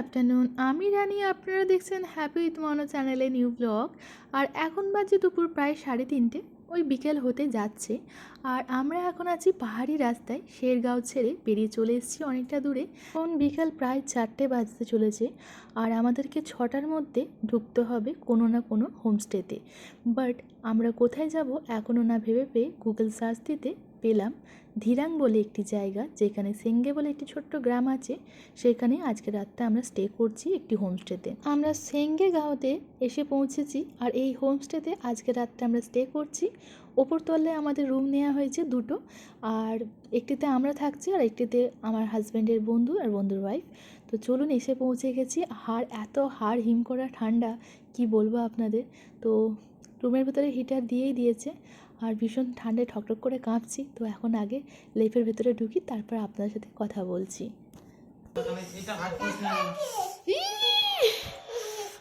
Afternoon আমি রানি, আপনারা দেখছেন হ্যাপি উইথ মনো চ্যানেলে নিউ ব্লগ আর এখন বাজে দুপুর প্রায় সাড়ে তিনটে, ওই বিকেল হতে যাচ্ছে। আর আমরা এখন আছি পাহাড়ি রাস্তায়, শেরগাঁও ছেড়ে বেরিয়ে চলে এসেছি অনেকটা দূরে। এখন বিকাল প্রায় চারটে বাজতে চলেছে, আর আমাদেরকে ছটার মধ্যে ঢুকতে হবে কোনো না কোনো হোমস্টেতে বাট আমরা কোথায় যাব এখনও না ভেবে পেয়ে গুগল সার্চ দিতে পেলাম। ধীরাং বলে একটি জায়গা, যেখানে সেঙ্গে বলে একটি ছোট্ট গ্রাম আছে। সেখানে আজকে রাতটা আমরা স্টে করছি একটি হোমস্টেতে। আমরা সেঙ্গে গাঁওতে এসে পৌঁছেছি আর এই হোমস্টেতে আজকে রাতটা আমরা স্টে করছি। ওপর তলায় আমাদের রুম নেওয়া হয়েছে দুটো। আর একটিতে আমরা থাকছি আর একটিতে আমার হাজব্যান্ডের বন্ধু আর বন্ধুর ওয়াইফ তো চলুন এসে পৌঁছে গেছি। হাড়, এত হাড় হিম করা ঠান্ডা, কি বলব আপনাদের? তো রুমের ভেতরে হিটার দিয়েই দিয়েছে। আর ভীষণ ঠান্ডায় ঠকঠক করে কাঁপছি তো এখন আগে লেপের ভেতরে ঢুকি তারপর আপনার সাথে কথা বলছি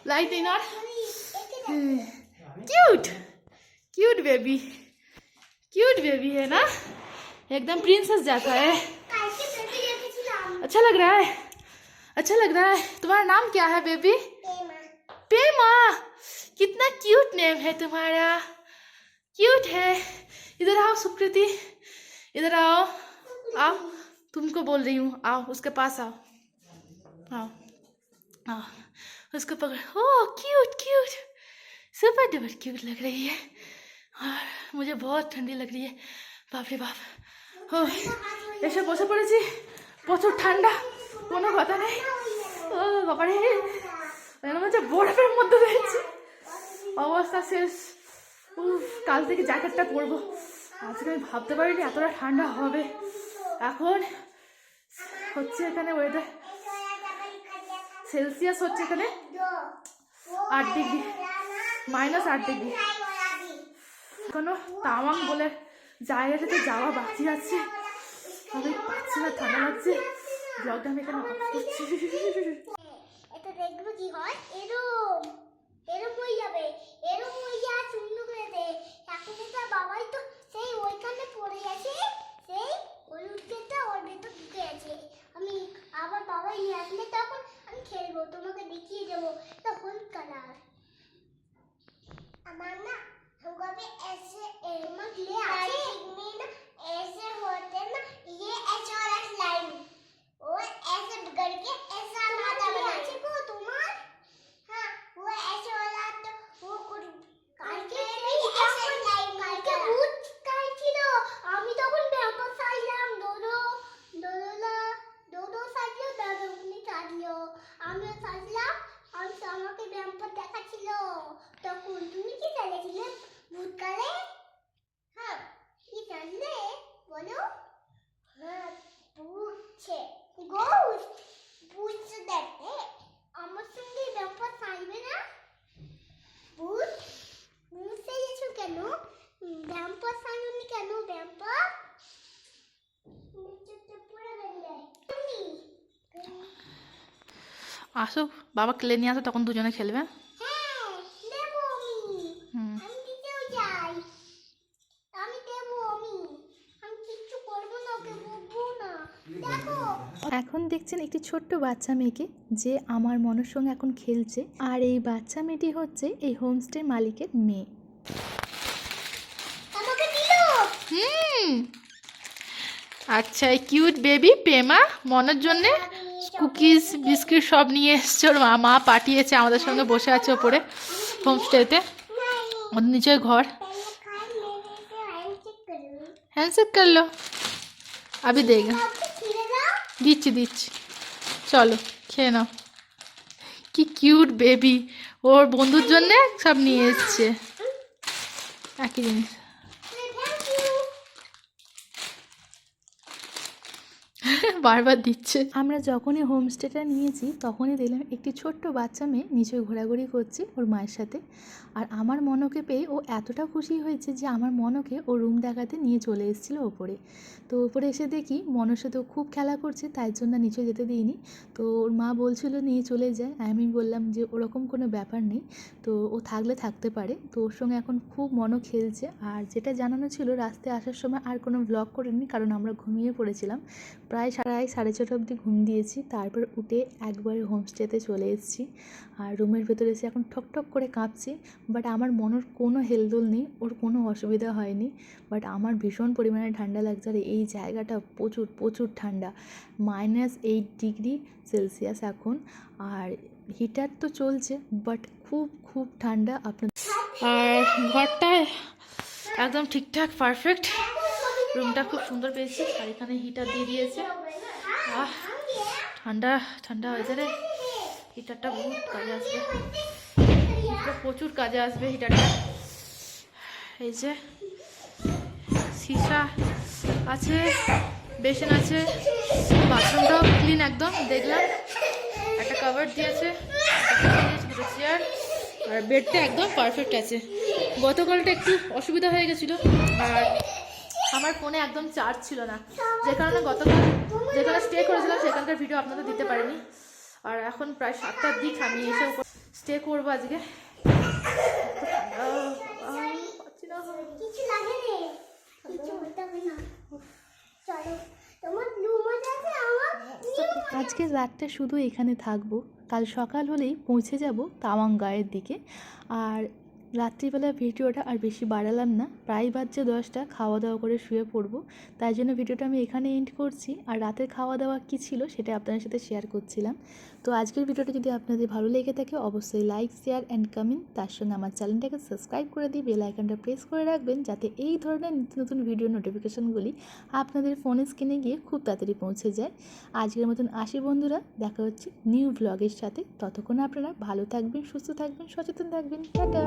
लाइट इन और cute cute baby cute baby है ना एकदम प्रिंसेस जैसा है अच्छा लग रहा है अच्छा लग रहा है तुम्हारा नाम क्या है बेबी पेमा कितना क्यूट नेम है तुम्हारा क्यूट है इधर आओ सुकृति इधर आओ आओ तुमको बोल रही हूँ आओ उसके पास आओ आओ आओ उसको पकड़ ओ cute cute super duper cute लग रही है और मुझे बहुत ठंडी लग रही है বাপ রে বাপ ও এসে বসে পড়েছি প্রচুর ঠান্ডা কোনো কথা নেই ও বাবারে এরকম হচ্ছে বরফের মধ্যে রয়েছে অবস্থা শেষ উফ, কাল থেকে জ্যাকেটটা পরবো। আজকে আমি ভাবতে পারিনি এতটা ঠান্ডা হবে। এখন হচ্ছে এখানে ওয়েদার সেলসিয়াস হচ্ছে এখানে আট ডিগ্রি মাইনাস আট ডিগ্রি এখনও তাওয়াং বলে জায়গাটাতে যাওয়া বাকি আছে। আমি পাচ্ছি না, ঠান্ডা লাগছে। ব্লগটা আমি এখানে দেখব কি হয়? হয়ে যাবে এরম কেন আসো বাবা খেলে নিয়ে আসো তখন দুজনে খেলবে। হ্যাঁ এখন দেখছেন একটি ছোট্ট বাচ্চা মেয়েকে যে আমার মনের সঙ্গে এখন খেলছে। আর এই বাচ্চা মেয়েটি হচ্ছে এই হোমস্টে মালিকের মেয়ে। আচ্ছা কিউট বেবি প্রেমা, মনের জন্যে কুকিজ বিস্কিট সব নিয়ে এসছে ওর মা মা পাঠিয়েছে আমাদের সঙ্গে বসে আছে ওপরে হোমস্টেতে ওর নিচে ঘর। হ্যান্ডশেক করল। আবি, দেখ। দিচ্ছি দিচ্ছি। চলো, খেয়ে নাও। কি কিউট বেবি ওর বন্ধুর জন্যে সব নিয়ে এসছে। একই জিনিস। বারবার দিচ্ছে। আমরা যখনই হোমস্টেটা নিয়েছি, তখনই দেখলাম একটি ছোট্ট বাচ্চা মেয়ে নিচে ঘোরাঘুরি করছে ওর মায়ের সাথে। আর আমার মনকে পেয়ে ও এতটা খুশি হয়েছে যে আমার মনকে ও রুম দেখাতে নিয়ে চলে এসেছিল ওপরে। তো ওপরে এসে দেখি মনের সাথে খুব খেলা করছে, তাই জন্য নিচে যেতে দিইনি। তো ওর মা বলছিল, নিয়ে চলে যায় আমি বললাম যে, ওরকম কোনো ব্যাপার নেই। তো ও থাকলে থাকতে পারে। তো ওর সঙ্গে এখন খুব মনও খেলছে। আর যেটা জানানো ছিল, রাস্তায় আসার সময় আর কোনো ব্লগ করিনি, কারণ আমরা ঘুমিয়ে পড়েছিলাম। প্রায় প্রায় প্রায় সাড়ে ছটা অবধি ঘুম দিয়েছি। তারপর উঠে একবারে হোমস্টেতে চলে এসেছি। আর রুমের ভেতরে এসে এখন ঠক ঠক করে কাঁপছি। বাট আমার মনের কোনো হেলদোল নেই, ওর কোনো অসুবিধা হয়নি। বাট আমার ভীষণ পরিমাণে ঠান্ডা লাগছে আর এই জায়গাটা প্রচুর প্রচুর ঠান্ডা। মাইনাস এইট ডিগ্রি সেলসিয়াস এখন। আর হিটার তো চলছে, বাট খুব খুব ঠান্ডা। আপনার আর ঘরটা একদম ঠিকঠাক, পারফেক্ট। রুমটা খুব সুন্দর পেয়েছি, আর এখানে হিটার দিয়ে দিয়েছে। আহ, ঠান্ডা ঠান্ডা হয়েছে রে। হিটারটা বহুত কাজে আসবে। প্রচুর কাজে আসবে হিটারটা এই যে, সিসা আছে, বেসন আছে, বাথরুমটাও ক্লিন একদম, দেখলাম। একটা কাভার দিয়েছে চেয়ার আর বেডটা একদম পারফেক্ট আছে। গতকালটা একটু অসুবিধা হয়ে গেছিল, আর আমার ফোনে একদম চার্জ ছিল না। যে কারণে গতকাল যেখানে স্টে করেছিলাম সেখানকার ভিডিও আপনাদের দিতে পারিনি। আর এখন প্রায় সাতটার দিক আমি এসে স্টে করব আজকে। আজকে রাতটা শুধু এখানে থাকব। কাল সকাল হলেই পৌঁছে যাব তাওয়াং গায়ের দিকে। আর রাত্রিবেলা ভিডিওটা আর বেশি বাড়ালাম না। প্রায় বাজছে দশটা খাওয়া দাওয়া করে শুয়ে পড়ব। তাই জন্য ভিডিওটা আমি এখানে এন্ড করছি। আর রাতের খাওয়া দাওয়া কী ছিল সেটা আপনাদের সাথে শেয়ার করছিলাম। তো আজকের ভিডিওটা যদি আপনাদের ভালো লেগে থাকে, অবশ্যই লাইক শেয়ার অ্যান্ড কমেন্ট তার সঙ্গে আমার চ্যানেলটাকে সাবস্ক্রাইব করে দিয়ে বেল আইকনটা প্রেস করে রাখবেন, যাতে এই ধরনের নিত্য নতুন ভিডিও নোটিফিকেশানগুলি আপনাদের ফোনে স্ক্রিনে গিয়ে খুব তাড়াতাড়ি পৌঁছে যায়। আজকের মতন আসি বন্ধুরা, দেখা হচ্ছে নিউ ব্লগের সাথে। ততক্ষণ আপনারা ভালো থাকবেন, সুস্থ থাকবেন, সচেতন থাকবেন। টাটা!